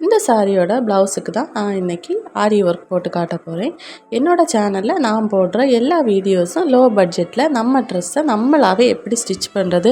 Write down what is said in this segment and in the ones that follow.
இந்த சாரியோட ப்ளவுஸுக்கு தான் நான் இன்றைக்கி ஆரி ஒர்க் போட்டு காட்ட போகிறேன் என்னோடய சேனலில் நான் போடுற எல்லா வீடியோஸும் லோ பட்ஜெட்டில் நம்ம ட்ரெஸ்ஸை நம்மளாவே எப்படி ஸ்டிச் பண்ணுறது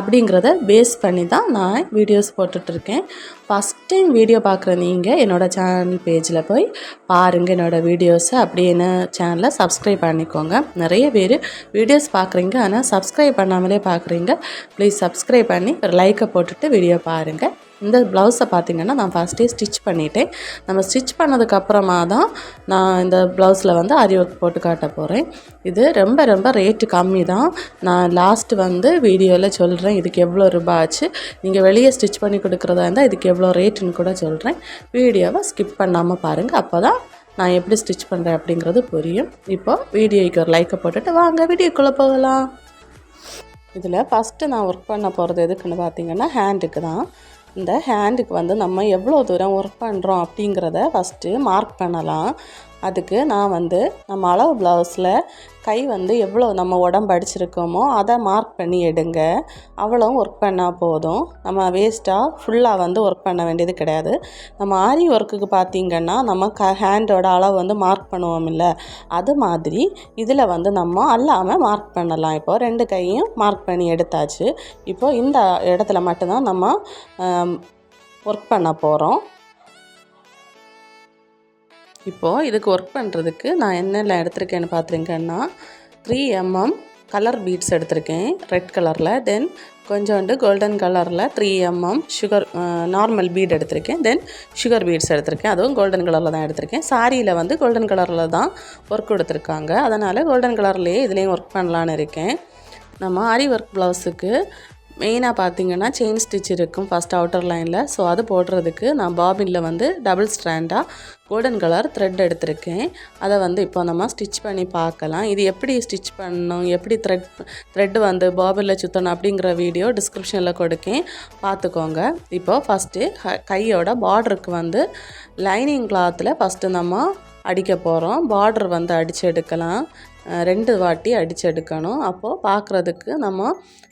அப்படிங்கிறத பேஸ் பண்ணி தான் நான் வீடியோஸ் போட்டுட்ருக்கேன் ஃபஸ்ட் டைம் வீடியோ பார்க்குற நீங்கள் என்னோடய சேனல் பேஜில் போய் பாருங்கள் என்னோடய வீடியோஸை. அப்படியே என்ன சேனலை சப்ஸ்கிரைப் பண்ணிக்கோங்க. நிறைய பேர் வீடியோஸ் பார்க்குறீங்க ஆனால் சப்ஸ்கிரைப் பண்ணாமலே பார்க்குறீங்க. ப்ளீஸ் சப்ஸ்கிரைப் பண்ணி ஒரு லைக்கை போட்டுட்டு வீடியோ பாருங்கள் இந்த ப்ளவுஸை பார்த்திங்கன்னா நான் ஃபஸ்ட்டே ஸ்டிச் பண்ணிட்டேன். நம்ம ஸ்டிச் பண்ணதுக்கப்புறமா தான் நான் இந்த ப்ளவுஸில் வந்து அரி ஒர்க் போட்டு காட்ட போகிறேன் இது ரொம்ப ரொம்ப ரேட்டு கம்மி தான். நான் லாஸ்ட்டு வந்து வீடியோவில் சொல்கிறேன் இதுக்கு எவ்வளோ ரூபாய் ஆச்சு. நீங்கள் வெளியே ஸ்டிச் பண்ணி கொடுக்குறதா இருந்தால் இதுக்கு எவ்வளோ ரேட்டுன்னு கூட சொல்கிறேன் வீடியோவை ஸ்கிப் பண்ணாமல் பாருங்கள் அப்போ தான் நான் எப்படி ஸ்டிச் பண்ணுறேன் அப்படிங்கிறது புரியும். இப்போது வீடியோக்கு ஒரு லைக்கை போட்டுட்டு வாங்க வீடியோக்குள்ளே போகலாம். இதில் ஃபஸ்ட்டு நான் ஒர்க் பண்ண போகிறது எதுக்குன்னு பார்த்தீங்கன்னா ஹேண்டுக்கு தான். இந்த ஹேண்டுக்கு வந்து நம்ம எவ்வளோ தூரம் ஒர்க் பண்ணுறோம் அப்படிங்கிறத ஃபஸ்ட்டு மார்க் பண்ணலாம். அதுக்கு நான் வந்து நம்ம அளவு ப்ளவுஸில் கை வந்து எவ்வளோ நம்ம உடம்பு அடிச்சிருக்கோமோ அதை மார்க் பண்ணி எடுங்க. அவ்வளோ ஒர்க் பண்ணால் போதும். நம்ம வேஸ்ட்டாக ஃபுல்லாக வந்து ஒர்க் பண்ண வேண்டியது கிடையாது. நம்ம ஆரி ஒர்க்குக்கு பார்த்திங்கன்னா நம்ம க ஹேண்டோட அளவு வந்து மார்க் பண்ணுவோம் இல்லை அது மாதிரி இதில் வந்து நம்ம அல்லாமல் மார்க் பண்ணலாம். இப்போது ரெண்டு கையும் மார்க் பண்ணி எடுத்தாச்சு. இப்போது இந்த இடத்துல மட்டும்தான் நம்ம ஒர்க் பண்ண போகிறோம் இப்போது இதுக்கு ஒர்க் பண்ணுறதுக்கு நான் என்னெல்லாம் எடுத்திருக்கேன்னு பார்த்துருக்கேன்னா three M M colour beads எடுத்திருக்கேன். ரெட் கலரில் தென் கொஞ்சோண்டு கோல்டன் கலரில் three M M sugar normal bead எடுத்திருக்கேன். தென் சுகர் பீட்ஸ் எடுத்திருக்கேன். அதுவும் கோல்டன் கலரில் தான் எடுத்திருக்கேன். சாரியில் வந்து கோல்டன் கலரில் தான் ஒர்க் கொடுத்துருக்காங்க. அதனால் கோல்டன் கலர்லேயே இதுலேயும் ஒர்க் பண்ணலான்னு இருக்கேன். நம்ம ஆரி ஒர்க் ப்ளவுஸுக்கு மெயினாக பார்த்தீங்கன்னா செயின் ஸ்டிச் இருக்கும் ஃபஸ்ட் அவுட்டர் லைனில் ஸோ அது போடுறதுக்கு நான் பாபினில் வந்து டபுள் ஸ்ட்ராண்டாக கோல்டன் கலர் த்ரெட் எடுத்திருக்கேன். அதை வந்து இப்போ நம்ம ஸ்டிச் பண்ணி பார்க்கலாம். இது எப்படி ஸ்டிச் பண்ணணும்? எப்படி த்ரெட் த்ரெட்டு வந்து பாபினில் சுற்றணும் அப்படிங்கிற வீடியோ டிஸ்கிரிப்ஷனில் கொடுக்கேன். பார்த்துக்கோங்க. இப்போது ஃபஸ்ட்டு கையோட பார்டருக்கு வந்து லைனிங் கிளாத்தில் ஃபஸ்ட்டு நம்ம அடிக்க போகிறோம் பார்டர் வந்து அடித்து எடுக்கலாம். ரெண்டு வாட்டி அடித்து எடுக்கணும். அப்போது பார்க்குறதுக்கு நம்ம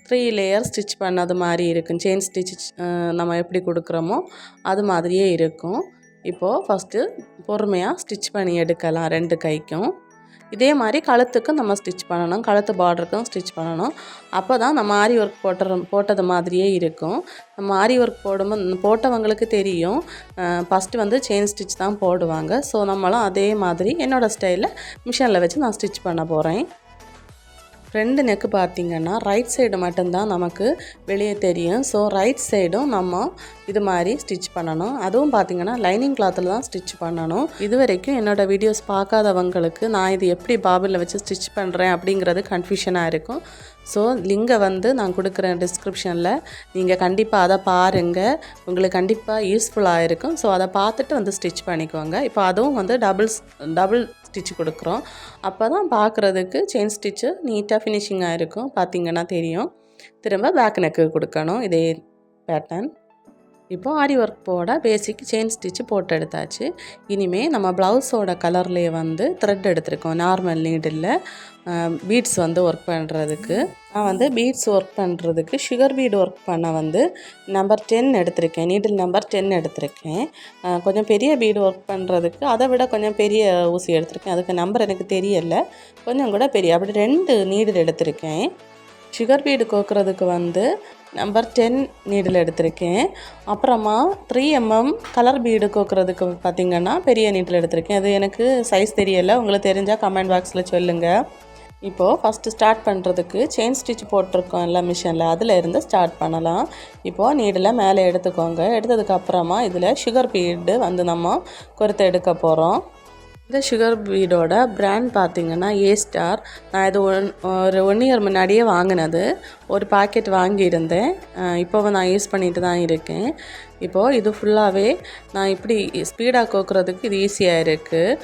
த்ரீ லேயர் ஸ்டிச் பண்ணது மாதிரி இருக்கும். செயின் ஸ்டிச் நம்ம எப்படி கொடுக்குறோமோ அது மாதிரியே இருக்கும். இப்போது ஃபஸ்ட்டு பொறுமையாக ஸ்டிச் பண்ணி எடுக்கலாம் ரெண்டு கைக்கும். இதே மாதிரி கழுத்துக்கும் நம்ம ஸ்டிச் பண்ணணும். கழுத்து பார்டருக்கும் ஸ்டிச் பண்ணணும். அப்போ தான் நம்ம ஆரி ஒர்க் போட்டுற போட்டது மாதிரியே இருக்கும். நம்ம ஆரி ஒர்க் போடும்போது போட்டவங்களுக்கு தெரியும். ஃபஸ்ட்டு வந்து செயின் ஸ்டிச் தான் போடுவாங்க. ஸோ நம்மளும் அதே மாதிரி என்னோடய ஸ்டைலில் மிஷினில் வச்சு நான் ஸ்டிச் பண்ண போகிறேன் ஃப்ரெண்டு நெக்கு பார்த்திங்கன்னா ரைட் சைடு மட்டும்தான் நமக்கு வெளியே தெரியும். ஸோ ரைட் சைடும் நம்ம இது மாதிரி ஸ்டிச் பண்ணணும். அதுவும் பார்த்திங்கன்னா லைனிங் கிளாத்தில் தான் ஸ்டிச் பண்ணணும். இது வரைக்கும் என்னோடய வீடியோஸ் பார்க்காதவங்களுக்கு நான் இது எப்படி பாபிளில் வச்சு ஸ்டிச் பண்ணுறேன் அப்படிங்கிறது கன்ஃபியூஷனாக இருக்கும். ஸோ லிங்கை வந்து நான் கொடுக்குறேன் டிஸ்கிரிப்ஷனில் நீங்கள் கண்டிப்பாக அதை பாருங்கள் உங்களுக்கு கண்டிப்பாக யூஸ்ஃபுல்லாக இருக்கும். ஸோ அதை பார்த்துட்டு வந்து ஸ்டிச் பண்ணிக்கோங்க. இப்போ அதுவும் வந்து டபுள்ஸ் டபுள் ஸ்டிச் கொடுக்குறோம். அப்போ தான் பார்க்குறதுக்கு செயின் ஸ்டிச்சு நீட்டாக ஃபினிஷிங்காக இருக்கும். பார்த்திங்கன்னா தெரியும். திரும்ப பேக் நெக்கு கொடுக்கணும். இதே பேட்டர்ன் இப்போது ஆரி ஒர்க் போட பேசிக் செயின் ஸ்டிச்சு போட்டு எடுத்தாச்சு. இனிமேல் நம்ம ப்ளவுஸோட கலர்லேயே வந்து த்ரெட் எடுத்திருக்கோம் நார்மல் நீடில் பீட்ஸ் வந்து ஒர்க் பண்ணுறதுக்கு நான் வந்து பீட்ஸ் ஒர்க் பண்ணுறதுக்கு சுகர் பீட் ஒர்க் பண்ண வந்து நம்பர் டென் எடுத்திருக்கேன் நீடில் நம்பர் டென் எடுத்திருக்கேன். கொஞ்சம் பெரிய பீடு ஒர்க் பண்ணுறதுக்கு அதை விட கொஞ்சம் பெரிய ஊசி எடுத்திருக்கேன். அதுக்கு நம்பர் எனக்கு தெரியலை. கொஞ்சம் கூட பெரிய அப்படி ரெண்டு நீடில் எடுத்திருக்கேன். சுகர் பீடு கோக்குறதுக்கு வந்து நம்பர் டென் நீடில் எடுத்திருக்கேன். அப்புறமா three M M colour bead கோக்குறதுக்கு பார்த்திங்கன்னா பெரிய நீடில் எடுத்திருக்கேன். அது எனக்கு சைஸ் தெரியலை. உங்களுக்கு தெரிஞ்சால் கமெண்ட் பாக்ஸில் சொல்லுங்கள் இப்போது ஃபஸ்ட்டு ஸ்டார்ட் பண்ணுறதுக்கு செயின் ஸ்டிச் போட்டிருக்கோம் எல்லா மிஷினில் அதில் இருந்து ஸ்டார்ட் பண்ணலாம். இப்போது நீடில் மேலே எடுத்துக்கோங்க. எடுத்ததுக்கப்புறமா இதில் சுகர் பீடு வந்து நம்ம கொறுத்து எடுக்க போகிறோம் இந்த சுகர் பீடோட ப்ராண்ட் பார்த்திங்கன்னா ஏ ஸ்டார் நான் இது ஒன் ஒரு ஒன் இயர் முன்னாடியே வாங்கினது. ஒரு பாக்கெட் வாங்கியிருந்தேன். இப்போவும் நான் யூஸ் பண்ணிட்டு தான் இருக்கேன். இப்போது இது ஃபுல்லாகவே நான் இப்படி ஸ்பீடாக கோக்குறதுக்கு இது ஈஸியாக இருக்குது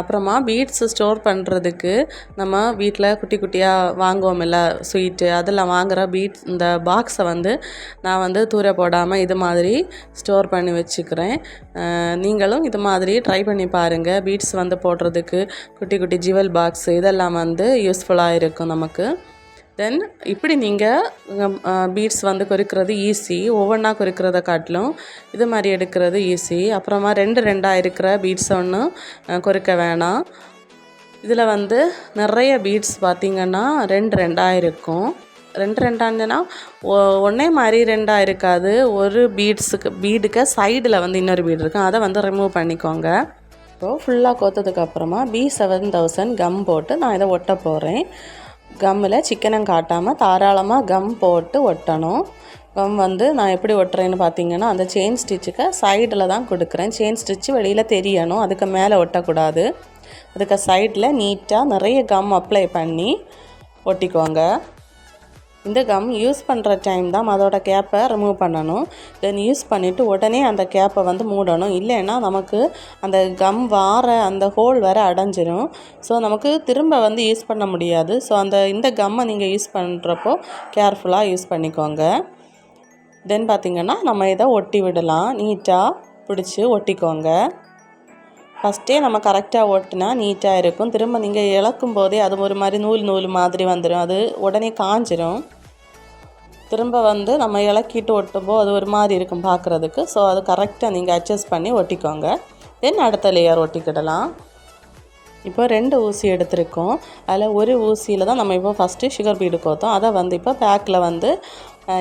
அப்புறமா பீட்ஸ் ஸ்டோர் பண்ணுறதுக்கு நம்ம வீட்டில் குட்டி குட்டியாக வாங்குவோம் இல்லை ஸ்வீட்டு அதெல்லாம் வாங்குகிற பீட்ஸ் இந்த பாக்ஸை வந்து நான் வந்து தூர போடாமல் இது மாதிரி ஸ்டோர் பண்ணி வச்சுக்கிறேன். நீங்களும் இது மாதிரி ட்ரை பண்ணி பாருங்கள் பீட்ஸ் வந்து போடுறதுக்கு குட்டி குட்டி ஜுவல் பாக்ஸ் இதெல்லாம் வந்து யூஸ்ஃபுல்லாக இருக்கும் நமக்கு. தென் இப்படி நீங்கள் பீட்ஸ் வந்து கொறிக்கிறது ஈஸி ஒவ்வொன்றா கொறிக்கிறத காட்டிலும் இது மாதிரி எடுக்கிறது ஈஸி அப்புறமா ரெண்டு ரெண்டாக இருக்கிற பீட்ஸ் ஒன்று கொறிக்க வேணாம். இதில் வந்து நிறைய பீட்ஸ் பார்த்திங்கன்னா ரெண்டு ரெண்டாக இருக்கும். ரெண்டு ரெண்டாங்கன்னா ஒன்றே மாதிரி ரெண்டாக இருக்காது. ஒரு பீட்ஸுக்கு பீடுக்கு சைடில் வந்து இன்னொரு பீடு இருக்கும். அதை வந்து ரிமூவ் பண்ணிக்கோங்க. இப்போது ஃபுல்லாக கோத்ததுக்கப்புறமா பி செவன் தௌசண்ட் கம் போட்டு நான் இதை ஒட்ட போகிறேன் கம்மில் சிக்கனம் காட்டாமல் தாராளமாக கம் போட்டு ஒட்டணும். கம் வந்து நான் எப்படி ஒட்டுறேன்னு பார்த்தீங்கன்னா அந்த செயின் ஸ்டிச்சுக்கு சைடில் தான் கொடுக்குறேன். செயின் ஸ்டிச்சு வெளியில் தெரியணும் அதுக்கு மேலே ஒட்டக்கூடாது. அதுக்கு சைடில் நீட்டாக நிறைய கம் அப்ளை பண்ணி ஒட்டிக்கோங்க. இந்த கம் யூஸ் பண்ணுற டைம் தான் அதோட கேப்பை ரிமூவ் பண்ணணும். தென் யூஸ் பண்ணிவிட்டு உடனே அந்த கேப்பை வந்து மூடணும். இல்லைன்னா நமக்கு அந்த கம் வார அந்த ஹோல் வேறு அடைஞ்சிரும். ஸோ நமக்கு திரும்ப வந்து யூஸ் பண்ண முடியாது. ஸோ அந்த இந்த கம்மை நீங்கள் யூஸ் பண்ணுறப்போ கேர்ஃபுல்லாக யூஸ் பண்ணிக்கோங்க. தென் பார்த்திங்கன்னா நம்ம இதை ஒட்டி விடலாம். நீட்டாக பிடிச்சி ஒட்டிக்கோங்க. ஃபஸ்ட்டே நம்ம கரெக்டாக ஓட்டினா நீட்டாக இருக்கும். திரும்ப நீங்கள் இழக்கும் போதே அது ஒரு மாதிரி நூல் நூல் மாதிரி வந்துடும் அது உடனே காஞ்சிரும். திரும்ப வந்து நம்ம இலக்கிட்டு ஒட்டும்போது அது ஒரு மாதிரி இருக்கும் பார்க்குறதுக்கு ஸோ அது கரெக்டாக நீங்கள் அட்ஜஸ்ட் பண்ணி ஒட்டிக்கோங்க. தென் அடுத்த லேயர் ஒட்டிக்கிடலாம். இப்போ ரெண்டு ஊசி எடுத்திருக்கோம். அதில் ஒரு ஊசியில் தான் நம்ம இப்போ ஃபஸ்ட்டு சுகர் பீடு கோத்தோம். அதை வந்து இப்போ பேக்கில் வந்து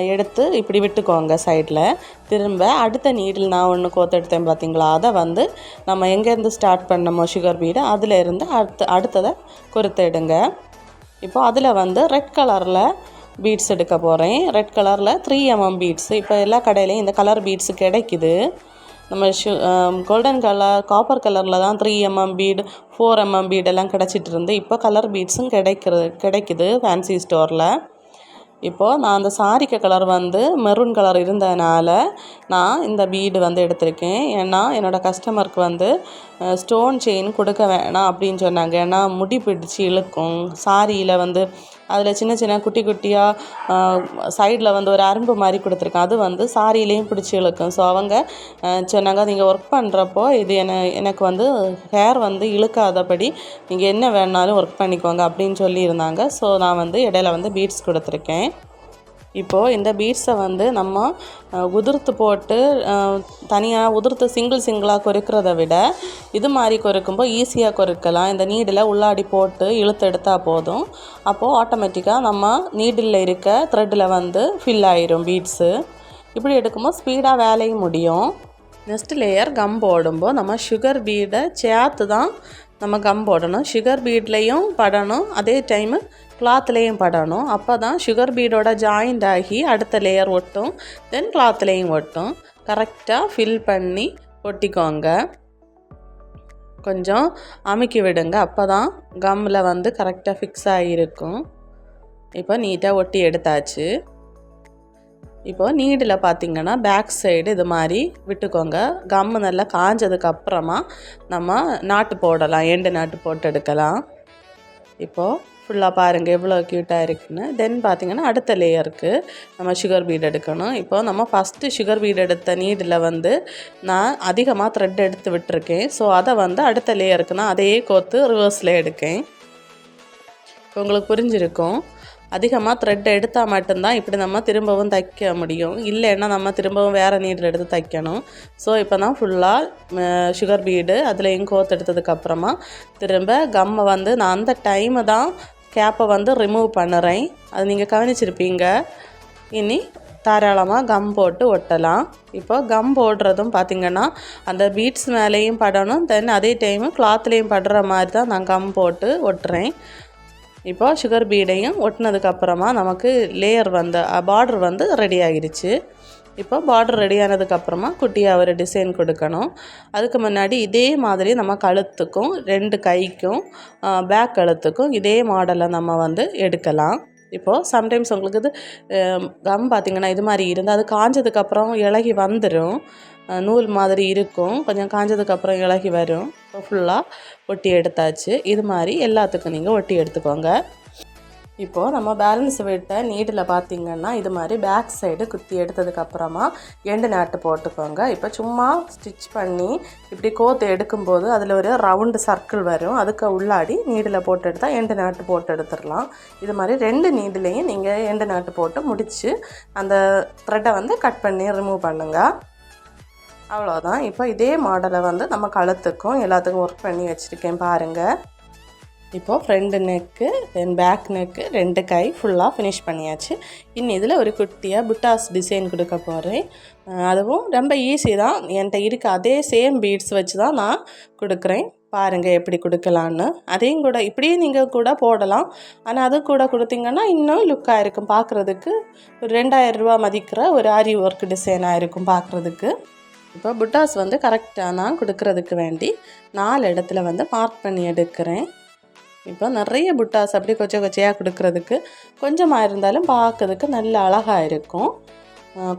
எடுத்து இப்படி விட்டுக்கோங்க சைடில் திரும்ப அடுத்த நீடில் நான் ஒன்று கோத்தெடுத்தேன் பார்த்தீங்களா அதை வந்து நம்ம எங்கேருந்து ஸ்டார்ட் பண்ணமோ சுகர் பீடு அதிலேருந்து அடுத்து அடுத்ததை கொறுத்து இப்போ அதில் வந்து ரெட் கலரில் பீட்ஸ் எடுக்க போகிறேன் ரெட் கலரில் த்ரீ எம்எம் பீட்ஸ் இப்போ எல்லா கடையிலையும் இந்த கலர் பீட்ஸு கிடைக்குது. நம்ம ஷு கோல்டன் கலர் காப்பர் கலரில் தான் three M M bead four M M பீடெல்லாம் கிடச்சிட்டு இருந்து இப்போ கலர் பீட்ஸும் கிடைக்கிறது கிடைக்குது ஃபேன்சி ஸ்டோரில் இப்போது நான் அந்த சாரீக்கு கலர் வந்து மெரூன் கலர் இருந்ததுனால நான் இந்த பீடு வந்து எடுத்திருக்கேன். ஏன்னா என்னோடய கஸ்டமருக்கு வந்து ஸ்டோன் செயின் கொடுக்க வேணாம் அப்படின்னு சொன்னாங்க. ஏன்னா முடி பிடிச்சி இழுக்கும். சாரியில் வந்து அதில் சின்ன சின்ன குட்டி குட்டியாக சைடில் வந்து ஒரு அரும்பு மாதிரி கொடுத்துருக்கேன் அது வந்து சாரியிலையும் பிடிச்சி இழுக்கும். ஸோ அவங்க சொன்னாங்க நீங்கள் ஒர்க் பண்ணுறப்போ இது என எனக்கு வந்து ஹேர் வந்து இழுக்காதபடி நீங்கள் என்ன வேணாலும் ஒர்க் பண்ணிக்கோங்க அப்படின்னு சொல்லியிருந்தாங்க. ஸோ நான் வந்து இடையில வந்து பீட்ஸ் கொடுத்துருக்கேன். இப்போது இந்த பீட்ஸை வந்து நம்ம உதிர்த்து போட்டு தனியாக உதிர்த்து சிங்கிள் சிங்கிளாக கொறுக்கிறத விட இது மாதிரி கொறுக்கும்போது ஈஸியாக கொறுக்கலாம். இந்த நீடில் உள்ளாடி போட்டு இழுத்து எடுத்தால் போதும். அப்போது ஆட்டோமேட்டிக்காக நம்ம நீடில் இருக்க த்ரெட்டில் வந்து ஃபில் ஆயிரும் பீட்ஸு இப்படி எடுக்கும்போது ஸ்பீடாக வேலையும் முடியும். நெக்ஸ்ட் லேயர் கம் போடும்போது நம்ம சுகர் பீடை சேர்த்து தான் நம்ம கம் போடணும். சுகர் பீட்லேயும் படணும். அதே டைமு கிளாத்லேயும் படணும். அப்போ தான் சுகர் பீடோட ஜாயிண்ட் ஆகி அடுத்த லேயர் ஒட்டும். தென் கிளாத்லேயும் ஒட்டும். கரெக்டாக ஃபில் பண்ணி ஒட்டிக்கோங்க. கொஞ்சம் அமுக்கி விடுங்க. அப்போ தான் கம்மில் வந்து கரெக்டாக ஃபிக்ஸ் ஆகியிருக்கும் இப்போ நீட்டாக ஒட்டி எடுத்தாச்சு. இப்போது நீடில் பார்த்திங்கன்னா பேக் சைடு இது மாதிரி விட்டுக்கோங்க. கம்மு நல்லா காஞ்சதுக்கு அப்புறமா நம்ம நாட்டு போடலாம். எண்டு நாட்டு போட்டு எடுக்கலாம். இப்போது ஃபுல்லாக பாருங்கள் எவ்வளோ க்யூட்டாக இருக்குன்னு. தென் பார்த்திங்கன்னா அடுத்த லேயருக்கு நம்ம சுகர் பீட் எடுக்கணும். இப்போ நம்ம ஃபஸ்ட்டு சுகர் பீட் எடுத்த நீடில் வந்து நான் அதிகமாக த்ரெட் எடுத்து விட்டுருக்கேன். ஸோ அதை வந்து அடுத்த லேயருக்கு நான் அதையே கோர்த்து ரிவர்ஸில் எடுக்கேன். இப்போ உங்களுக்கு புரிஞ்சிருக்கும். அதிகமாக த்ரெட் எடுத்தால் மட்டும்தான் இப்படி நம்ம திரும்பவும் தைக்க முடியும். இல்லைன்னா நம்ம திரும்பவும் வேறு நீடில் எடுத்து தைக்கணும். ஸோ இப்போ தான் ஃபுல்லாக சுகர் பீடு அதில் கோத்து எடுத்ததுக்கப்புறமா திரும்ப கம்மை வந்து நான் அந்த டைமை தான் கேப்பை வந்து ரிமூவ் பண்ணுறேன். அது நீங்கள் கவனிச்சிருப்பீங்க. இனி தாராளமாக கம் போட்டு ஒட்டலாம். இப்போ கம் போடுறதும் பார்த்திங்கன்னா அந்த பீட்ஸ் மேலேயும் படணும். தென் அதே டைமு கிளாத்லேயும் படுற மாதிரி தான் நான் கம் போட்டு ஒட்டுறேன். இப்போ சுகர் பீடையும் ஒட்டினதுக்கப்புறமா நமக்கு லேயர் வந்து பார்டர் வந்து ரெடி ஆகிடுச்சு இப்போ பார்டர் ரெடி ஆனதுக்கப்புறமா குட்டியாக ஒரு டிசைன் கொடுக்கணும். அதுக்கு முன்னாடி இதே மாதிரி நம்ம கழுத்துக்கும் ரெண்டு கைக்கும் பேக் கழுத்துக்கும் இதே மாடலை நம்ம வந்து எடுக்கலாம். இப்போது சம்டைம்ஸ் உங்களுக்கு இது கம் பார்த்திங்கன்னா இது மாதிரி இருந்தால் அது காஞ்சதுக்கப்புறம் இலகி வந்துடும் நூல் மாதிரி இருக்கும். கொஞ்சம் காஞ்சதுக்கப்புறம் இலகி வரும். இப்போ ஃபுல்லாக ஒட்டி எடுத்தாச்சு. இது மாதிரி எல்லாத்துக்கும் நீங்கள் ஒட்டி எடுத்துக்கோங்க. இப்போது நம்ம பேலன்ஸ் விட்ட நீடில் பார்த்திங்கன்னா இது மாதிரி பேக் சைடு குத்தி எடுத்ததுக்கப்புறமா எண்டு நாட்டு போட்டுக்கோங்க. இப்போ சும்மா ஸ்டிச் பண்ணி இப்படி கோத்து எடுக்கும்போது அதில் ஒரு ரவுண்டு சர்க்கிள் வரும். அதுக்கு உள்ளாடி நீடில் போட்டு எடுத்தால் எண்டு நாட்டு போட்டு எடுத்துடலாம். இது மாதிரி ரெண்டு நீடிலையும் நீங்கள் எண்டு நாட்டு போட்டு முடித்து அந்த த்ரெட்டை வந்து கட் பண்ணி ரிமூவ் பண்ணுங்கள் அவ்வளோதான் இப்போ இதே மாடலை வந்து நம்ம கழுத்துக்கும் எல்லாத்துக்கும் ஒர்க் பண்ணி வச்சுருக்கேன் பாருங்கள் இப்போது front neck then back neck ரெண்டு கை ஃபுல்லாக ஃபினிஷ் பண்ணியாச்சு. இன்னும் இதில் ஒரு குட்டியாக புட்டாஸ் டிசைன் கொடுக்க போகிறேன் அதுவும் ரொம்ப ஈஸி தான். என்கிட்ட இருக்க அதே சேம் பீட்ஸ் வச்சு தான் நான் கொடுக்குறேன். பாருங்கள் எப்படி கொடுக்கலான்னு அதையும் கூட இப்படியே நீங்கள் கூட போடலாம். ஆனால் அது கூட கொடுத்தீங்கன்னா இன்னும் லுக்காக இருக்கும் பார்க்குறதுக்கு ஒரு ரெண்டாயிரம் ரூபா மதிக்கிற ஒரு ஆரி ஒர்க் டிசைனாக இருக்கும் பார்க்குறதுக்கு இப்போ புட்டாஸ் வந்து கரெக்டாக நான் கொடுக்கறதுக்கு வேண்டி நாலு இடத்துல வந்து மார்க் பண்ணி எடுக்கிறேன். இப்போ நிறைய புட்டாஸ் அப்படி கொச்சை கொச்சையாக கொடுக்கறதுக்கு கொஞ்சமாக இருந்தாலும் பார்க்கறதுக்கு நல்ல அழகாக இருக்கும்.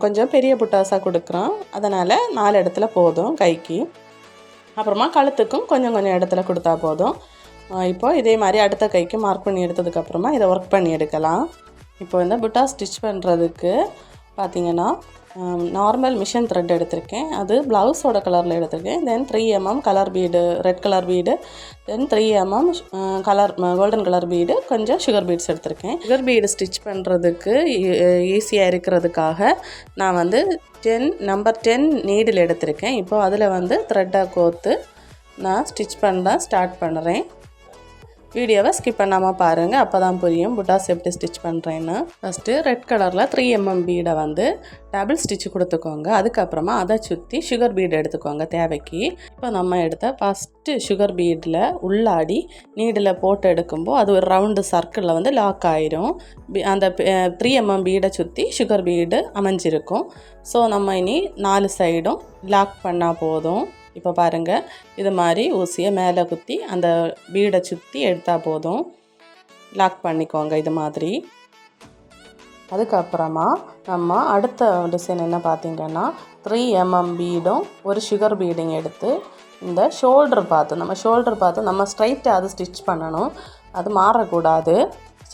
கொஞ்சம் பெரிய புட்டாஸாக கொடுக்குறோம். அதனால் நாலு இடத்துல போதும் கைக்கு. அப்புறமா கழுத்துக்கும் கொஞ்சம் கொஞ்சம் இடத்துல கொடுத்தா போதும். இப்போ இதே மாதிரி அடுத்த கைக்கு மார்க் பண்ணி எடுத்ததுக்கப்புறமா இதை ஒர்க் பண்ணி எடுக்கலாம். இப்போ இந்த புட்டா ஸ்டிச் பண்ணுறதுக்கு பார்த்திங்கன்னா நார்மல் மிஷின் த்ரெட் எடுத்திருக்கேன். அது ப்ளவுஸோட கலரில் எடுத்திருக்கேன். Then three M M colour bead red colour bead then three M M colour golden colour bead கொஞ்சம் சுகர் பீட்ஸ் எடுத்திருக்கேன். சுகர் பீடு ஸ்டிச் பண்ணுறதுக்கு ஈஸியாக இருக்கிறதுக்காக நான் வந்து டென் நம்பர் டென் நீடில் எடுத்திருக்கேன். இப்போது அதில் வந்து த்ரெட்டாக கோர்த்து நான் ஸ்டிச் பண்ண ஸ்டார்ட் பண்ணுறேன் வீடியோவை ஸ்கிப் பண்ணாமல் பாருங்கள் அப்போ தான் புரியும் புட்டாஸ் எப்படி ஸ்டிச் பண்ணுறேன்னு ஃபஸ்ட்டு ரெட் கலரில் த்ரீ எம்எம் பீடை வந்து டபுள் ஸ்டிச் கொடுத்துக்கோங்க. அதுக்கப்புறமா அதை சுற்றி சுகர் பீடு எடுத்துக்கோங்க தேவைக்கு. இப்போ நம்ம எடுத்த ஃபஸ்ட்டு சுகர் பீடில் உள்ளாடி நீடில் போட்டு எடுக்கும்போது அது ஒரு ரவுண்டு சர்க்கிளில் வந்து லாக் ஆயிரும். அந்த த்ரீ எம்எம் பீடை சுற்றி சுகர் பீடு அமைஞ்சிருக்கும். ஸோ நம்ம இனி நாலு சைடும் லாக் பண்ணால் போதும். இப்போ பாருங்கள் இது மாதிரி ஊசியை மேலே குத்தி அந்த பீடை சுற்றி எடுத்தால் போதும். லாக் பண்ணிக்கோங்க இது மாதிரி. அதுக்கப்புறமா நம்ம அடுத்த டிசைன் என்ன பார்த்திங்கன்னா த்ரீ எம்எம் பீடும் ஒரு சுகர் பீடிங் எடுத்து இந்த ஷோல்டர் பார்த்து நம்ம ஷோல்டர் பார்த்து நம்ம ஸ்ட்ரைட்டாக அது ஸ்டிச் பண்ணணும். அது மாறக்கூடாது.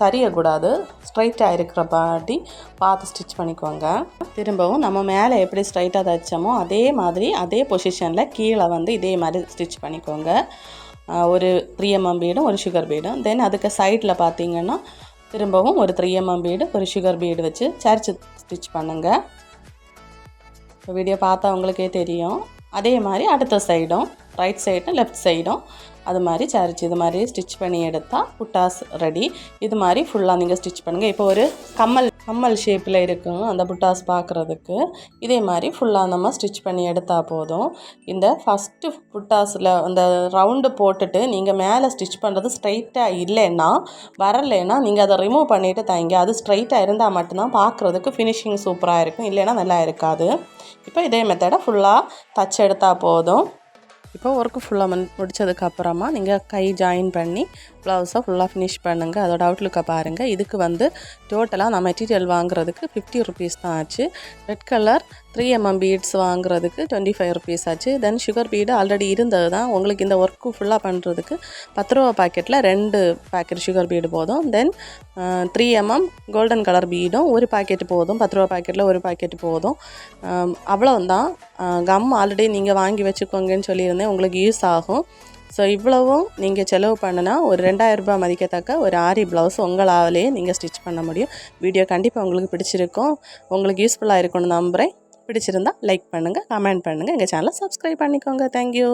சரியக்கூடாது. ஸ்ட்ரைட்டாக இருக்கிற பாட்டி பார்த்து ஸ்டிச் பண்ணிக்கோங்க. திரும்பவும் நம்ம மேலே எப்படி ஸ்ட்ரைட்டாக தைச்சோமோ அதே மாதிரி அதே பொசிஷனில் கீழே வந்து இதே மாதிரி ஸ்டிச் பண்ணிக்கோங்க. ஒரு த்ரீ எம்எம் பீடும் ஒரு சுகர் பீடும் தென் அதுக்கு சைடில் பார்த்தீங்கன்னா திரும்பவும் ஒரு த்ரீ எம்எம் பீடு ஒரு சுகர் பீடு வச்சு சரிச்சு ஸ்டிச் பண்ணுங்கள் இப்போ வீடியோ பார்த்தா உங்களுக்கே தெரியும். அதே மாதிரி அடுத்த சைடும் ரைட் சைடும் லெஃப்ட் சைடும் அது மாதிரி சரிச்சு இது மாதிரி ஸ்டிச் பண்ணி எடுத்தால் புட்டாஸ் ரெடி இது மாதிரி ஃபுல்லாக நீங்கள் ஸ்டிச் பண்ணுங்கள் இப்போ ஒரு கம்மல் கம்மல் ஷேப்பில் இருக்கும் அந்த புட்டாஸ் பார்க்குறதுக்கு இதே மாதிரி ஃபுல்லாக நம்ம ஸ்டிச் பண்ணி எடுத்தால் போதும். இந்த ஃபஸ்ட்டு புட்டாஸில் அந்த ரவுண்டு போட்டுட்டு நீங்கள் மேலே ஸ்டிச் பண்ணுறது ஸ்ட்ரைட்டாக இல்லைன்னா வரலைன்னா நீங்கள் அதை ரிமூவ் பண்ணிவிட்டு தைங்க அது ஸ்ட்ரைட்டாக இருந்தால் மட்டும்தான் பார்க்குறதுக்கு ஃபினிஷிங் சூப்பராக இருக்கும். இல்லைன்னா நல்லா இருக்காது. இப்போ இதே மெத்தடை ஃபுல்லாக தச்சு எடுத்தால் போதும். இப்போ ஒர்க்கு ஃபுல்லாக மன் முடித்ததுக்கப்புறமா நீங்கள் கை ஜாயின் பண்ணி ப்ளவுஸை ஃபுல்லாக ஃபினிஷ் பண்ணுங்கள் அதோட அவுட்லுக்கை பாருங்கள் இதுக்கு வந்து டோட்டலாக நான் மெட்டீரியல் வாங்குறதுக்கு ஃபிஃப்டி ருபீஸ் தான் ஆச்சு. Red colour three M M beads வாங்குறதுக்கு டுவெண்ட்டி ஃபைவ் ருபீஸ் ஆச்சு. தென் சுகர் பீடு ஆல்ரெடி இருந்தது தான். உங்களுக்கு இந்த ஒர்க்கு ஃபுல்லாக பண்ணுறதுக்கு பத்து ரூபா பாக்கெட்டில் ரெண்டு பேக்கெட் சுகர் பீடு போதும். Then three M M golden colour பீடும் ஒரு பாக்கெட் போதும். பத்து ரூபா பாக்கெட்டில் ஒரு பாக்கெட் போதும். அவ்வளோந்தான் கம் ஆல்ரெடி நீங்கள் வாங்கி வச்சுக்கோங்கன்னு சொல்லியிருந்தேன். உங்களுக்கு யூஸ் ஆகும். ஸோ இவ்வளவும் நீங்கள் செலவு பண்ணினா ஒரு ரெண்டாயிரம் ரூபாய் மதிக்கத்தக்க ஒரு ஆரி ப்ளவுஸ் உங்களாலேயே நீங்கள் ஸ்டிச் பண்ண முடியும். வீடியோ கண்டிப்பாக உங்களுக்கு பிடிச்சிருக்கும். உங்களுக்கு யூஸ்ஃபுல்லாக இருக்கும்னு நம்புகிறேன் பிடிச்சிருந்தா லைக் பண்ணுங்கள் கமெண்ட் பண்ணுங்கள் எங்கள் சேனலை சப்ஸ்கிரைப் பண்ணிக்கோங்க. தேங்க்யூ